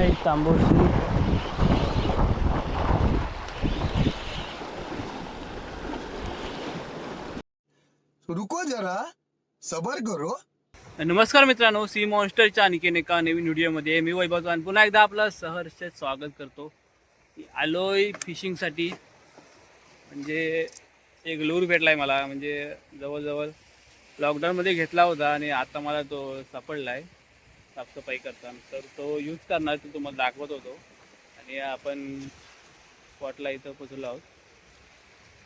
आहे तांबोशी. रुको जरा सबर करो. नमस्कार मित्रांनो सी मॉन्स्टरच्या आणखीन एका नवीन व्हिडिओमध्ये मी वैभव चव्हाण. पुन्हा एकदा आपलं सहर्ष स्वागत करतो. आलोय फिशिंगसाठी म्हणजे एक लूर भेटला आहे मला म्हणजे जवळजवळ लॉकडाऊनमध्ये घेतला होता आणि आता मला तो सापडला आहे साफसफाई करताना. तर तो यूज करणार तो तुम्हाला दाखवत होतो. आणि आपण स्पॉटला इथं पोचलो आहोत.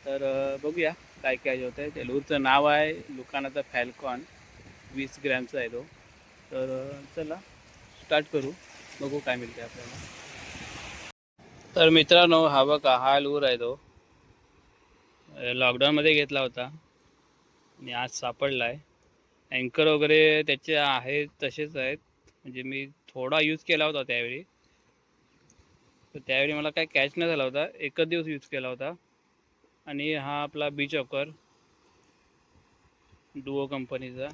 तर बघूया काय काय होतं आहे ते लूरचं नाव आहे दुकानाचा फॅल्कॉन वीस ग्रॅमचा आहे तो. तर चला स्टार्ट करू. बघू काय मिळते आपल्याला. तर मित्रांनो हा बघा हा लूर आहे तो. लॉकडाऊनमध्ये घेतला होता. आणि आज सापडला आहे अँकर वगैरे त्याचे आहेत तसेच आहेत. म्हणजे मी थोडा यूज केला होता त्यावेळी. तर त्यावेळी मला काय कॅच नाही झाला होता. एकच दिवस यूज केला होता. आणि हा आपला बीच ऑकर डुओ कंपनीचा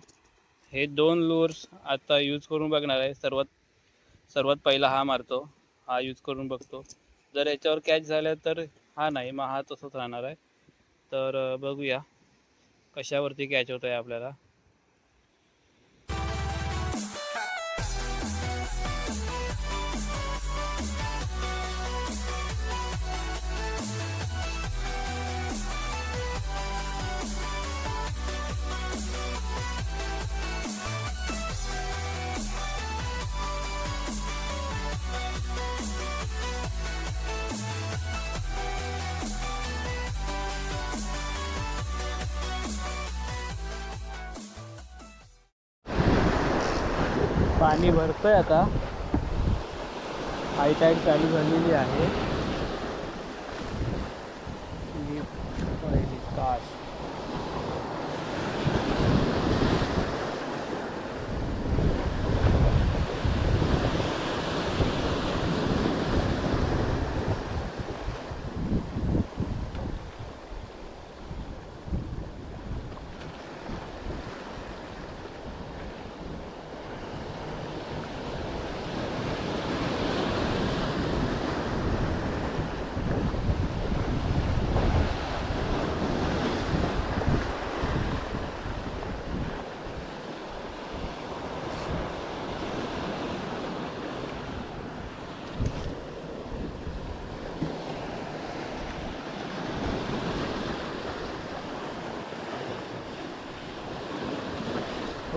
हे दोन लूर्स आता यूज करून बघणार आहे. सर्वात सर्वात पहिला हा मारतो. हा यूज करून बघतो. जर याच्यावर कॅच झालं तर हा नाही मग हा तसंच राहणार आहे. तर बघूया कशावरती कॅच होत आहे आपल्याला. पाणी भरतंय आता. हाय टाईड चालू झालेली आहे.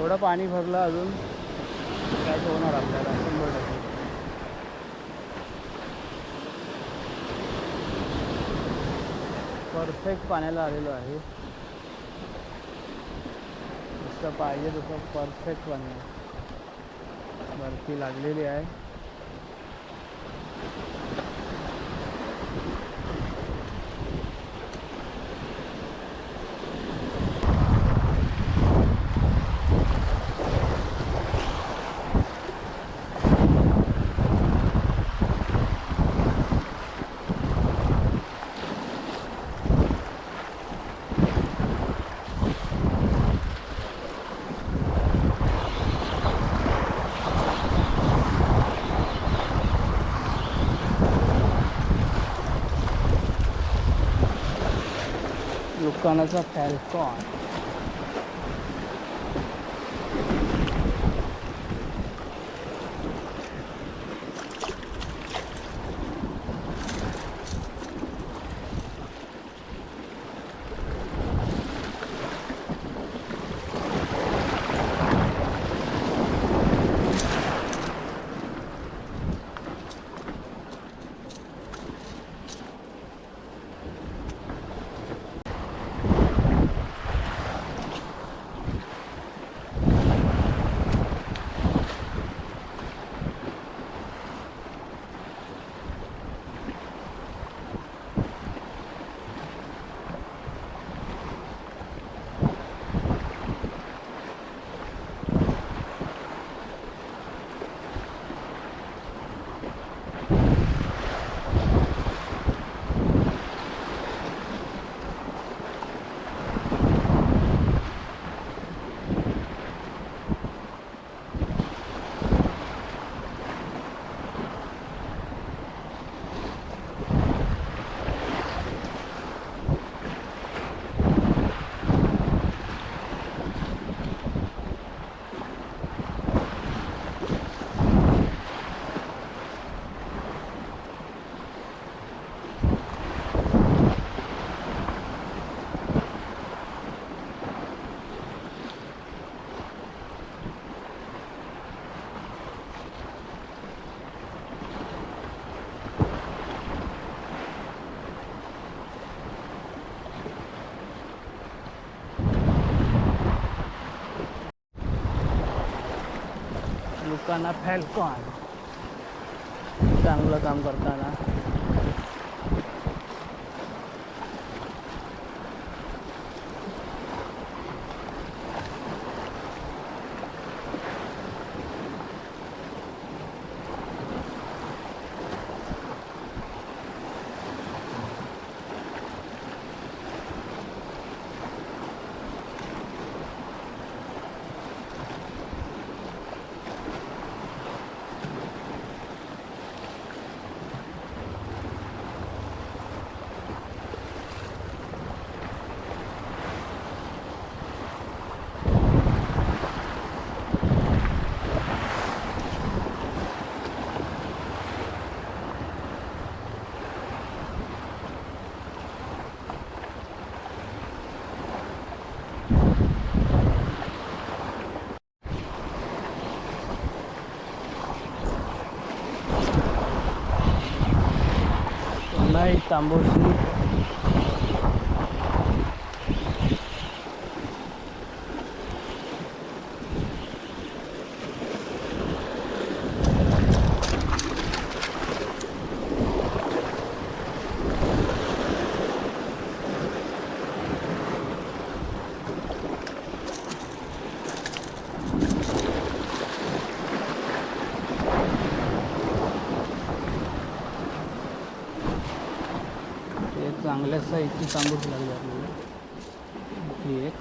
थोडं पाणी भरलं अजून कॅच होणार आपल्याला? शंभर टक्के. परफेक्ट पाण्याला आलेलो आहे. जसं पाहिजे तसं परफेक्ट पाणी. भरती बर्फी लागलेली आहे. दुकानाचा फॅल्कॉन लुकाना फॅल्कॉन चांगलं काम करताना. पुन्हा चांगल्या साईजची तांदूळ लागली आपल्याला. ही एक.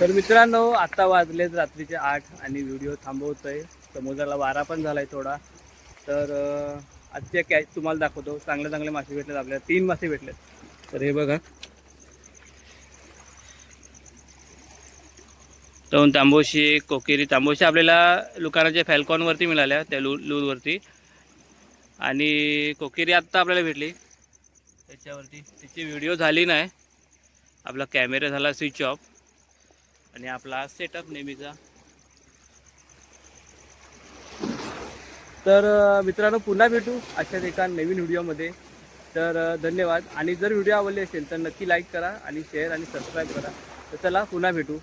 तर मित्रांनो आत्ता वाजलेत रात्रीचे आठ आणि व्हिडिओ थांबवतोय. समुद्राला वारा पण झालाय थोडा. तर आजच्या कॅच तुम्हाला दाखवतो. चांगले चांगले मासे भेटलेत आपल्याला. तीन मासे भेटलेत. तर हे बघा. दोन तांबोशी कोकेरी तांबोशी आपल्याला लुकानाच्या फॅल्कॉनवरती मिळाल्या त्या लू लूरवरती आणि कोकेरी आत्ता आपल्याला भेटली. त्याच्यावरती त्याची व्हिडिओ झाली नाही. आपला कॅमेरा झाला स्विच ऑफ आणि आपला सेटअप नेहमीचा. तर मित्रांनो पुन्हा भेटू अशाच एका नवीन व्हिडिओमध्ये. तर धन्यवाद. आणि जर व्हिडिओ आवडले असेल तर नक्की लाईक करा आणि शेअर आणि सबस्क्राईब करा. तर चला पुन्हा भेटू.